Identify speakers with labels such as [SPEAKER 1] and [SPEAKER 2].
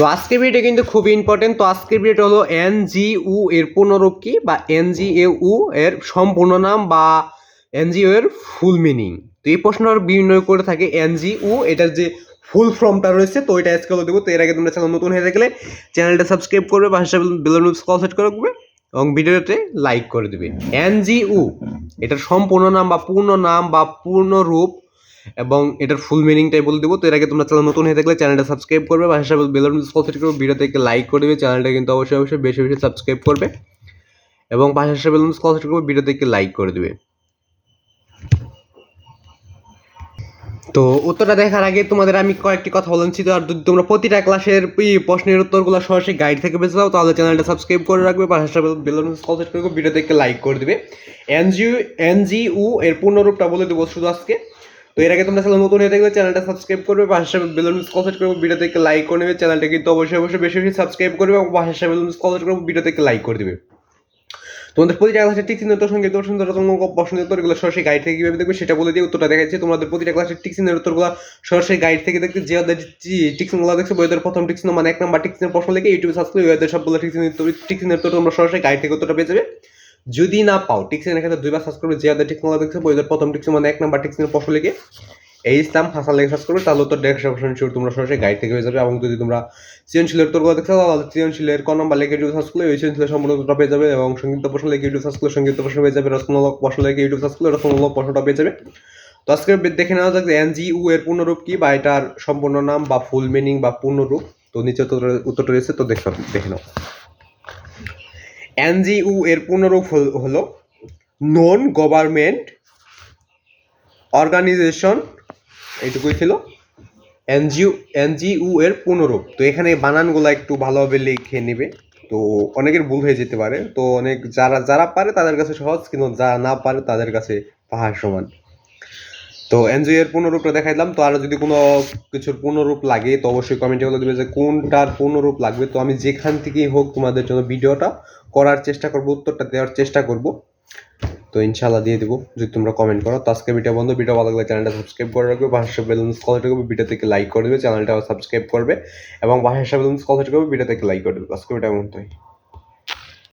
[SPEAKER 1] তো আজকের ভিডিও কিন্তু খুব ইম্পর্টেন্ট তো আজকের ভিডিওটা হলো এন জি উ এর পূর্ণরূপ কি বা এন জি এ উ এর সম্পূর্ণ নাম বা এন জি এর ফুল মিনিং তো এই প্রশ্নটা বিভিন্ন করে থাকে এন জি উ এটার যে ফুল ফর্মটা রয়েছে, তো এটা আজকে দেবো। তো এর আগে তোমরা চ্যানেল নতুন হয়ে থাকলে চ্যানেলটা সাবস্ক্রাইব করবে বা হিসাবে বেলুন কল সেট করে রাখবে এবং ভিডিওতে লাইক করে দেবে। এন জি উ এটার সম্পূর্ণ নাম বা পূর্ণ নাম বা পূর্ণ রূপ এবং এটার ফুল মিনিংটাই বলে দেবো। তো এর আগে তোমরা চ্যানেল নতুন হয়ে থাকলে চ্যানেলটা সাবস্ক্রাইব করবে। বা হিসাবে বেলুন সেট করবে ভিডিওতে একটি লাইক করে দেবে। চ্যানেলটা কিন্তু অবশ্যই অবশ্যই বেশি বেশি সাবস্ক্রাইব করবে। এবং পাশে হিসাবে বেলুন সেট করবে ভিডিওতে একটি লাইক করে দেবে। তো উত্তরটা দেখার আগে তোমাদের আমি কয়েকটি কথা বলেছি তো আর যদি তোমরা প্রতিটা ক্লাসের প্রশ্নের উত্তরগুলো সরাসরি গাইড থেকে বেঁচে যাও তাহলে চ্যানেলটা সাবস্ক্রাইব করে রাখবে। পাশে বেলুন কনসেপ্ট করে ভিডিওতে একটি লাইক করে দিবে। এনজিও এনজিউ এর পূর্ণরূপটা বলে দেবো শুধু আজকে। তো এর আগে তোমরা চ্যানেল নতুন হয়ে থাকলে চ্যানেলটা সাবস্ক্রাইব করবে, পাশে বেলুন কনসেপ্ট করবে ভিডিওতে একটি লাইক করে নেবে, চ্যানেলটা কিন্তু অবশ্যই অবশ্যই বেশি বেশি সাবস্ক্রাইব করবে এবং পাশে বেলুন কনসেপ্ট করবে ভিডিওতে একটি লাইক করে দিবে। তোমাদের প্রতিটা ক্লাসের চিহ্নের উত্তর সঙ্গে দর্শন ধরাত্মক প্রশ্নের উত্তরগুলো সরাসরি গাইড থেকে কীভাবে দেখবে সেটা বলে দিয়ে উত্তরটা দেখাচ্ছি। তোমাদের প্রতিটা ক্লাসের টিক চিহ্নের উত্তরগুলো সরাসরি গাইড থেকে দেখতে যে ওদের টিক চিহ্নগুলো দেখছে বইদের প্রথম টিক চিহ্ন মানে এক নম্বর টিক চিহ্নের প্রশ্ন লিখে ইউটিউবে সার্চ করে ওদের সবগুলো টিক চিহ্নের টিক চিহ্নের উত্তর তোমরা সরাসরি গাইড থেকে উত্তরটা পেয়ে যাবে। যদি না পাও টিক চিহ্নের ক্ষেত্রে দুইবার সার্চ করবে, যে টিক চিহ্নগুলো দেখছে বইদের প্রথম টিক চিহ্ন মানে এক নম্বর টিক চিহ্নের প্রশ্ন লিখে এই ইসলাম হাসান লেগে সার্চ করবে, তাহলে তো দেড়শো পার্সেন্ট শিওর তোমরা সরাসরি গাইড থেকে পেয়ে যাবে এবং যদি তোমরা সৃজনশীলের দেখতে চাও তাহলে সৃজনশীলের ক নাম্বার লেগে ইউটিউব সার্চ করলে ওই সৃজনশীলের সম্পূর্ণ উত্তরটা পেয়ে যাবে এবং সংগীত প্রশ্ন লেগে ইউটিউব সার্চ করলে সংগীত প্রশ্ন পেয়ে যাবে, রচনামূলক প্রশ্ন লেগে ইউটিউব সার্চ করলে রচনামূলক প্রশ্নটা পেয়ে যাবে। তো আজকে দেখে নেওয়া যাক যে এনজিউ এর পূর্ণরূপ কি বা এটার সম্পূর্ণ নাম বা ফুল মিনিং বা পূর্ণরূপ। তো নিচে উত্তর- উত্তরটা রয়েছে, তো দেখে দেখে নাও। এনজিউ এর পূর্ণরূপ হল- নন গভর্নমেন্ট অর্গানাইজেশন এইটুকুই ছিল। এনজিও এনজিউ এর পূর্ণরূপ। তো এখানে বানানগুলো একটু ভালোভাবে লিখে নেবে। তো অনেকের ভুল হয়ে যেতে পারে। তো অনেক যারা যারা পারে তাদের কাছে সহজ, কিন্তু যারা না পারে তাদের কাছে পাহাড় সমান। তো এনজিও এর দেখাই দিলাম তো আরও যদি কোনো কিছুর পূর্ণরূপ লাগে, তো অবশ্যই কমেন্টে বলে দেবে যে কোনটার পূর্ণরূপ লাগবে। তো আমি যেখান থেকেই হোক তোমাদের জন্য ভিডিওটা করার চেষ্টা করব, উত্তরটা দেওয়ার চেষ্টা করব। তো ইনশাল্লাহ দিয়ে দেবো। যদি তোমরা কমেন্ট করো, তো আজকে ভিডিও বন্ধ। ভিডিও ভালো লাগলে চ্যানেলটা সাবস্ক্রাইব করে রাখবে। বাসার বেলুন্স করবে ভিডিও থেকে লাইক করে দেবে। চ্যানেলটা সাবস্ক্রাইব করবে এবং বাসার বেলুন্স করবে ভিডিও থেকে লাইক করে দেবে। আজকে ভিডিও বন্ধ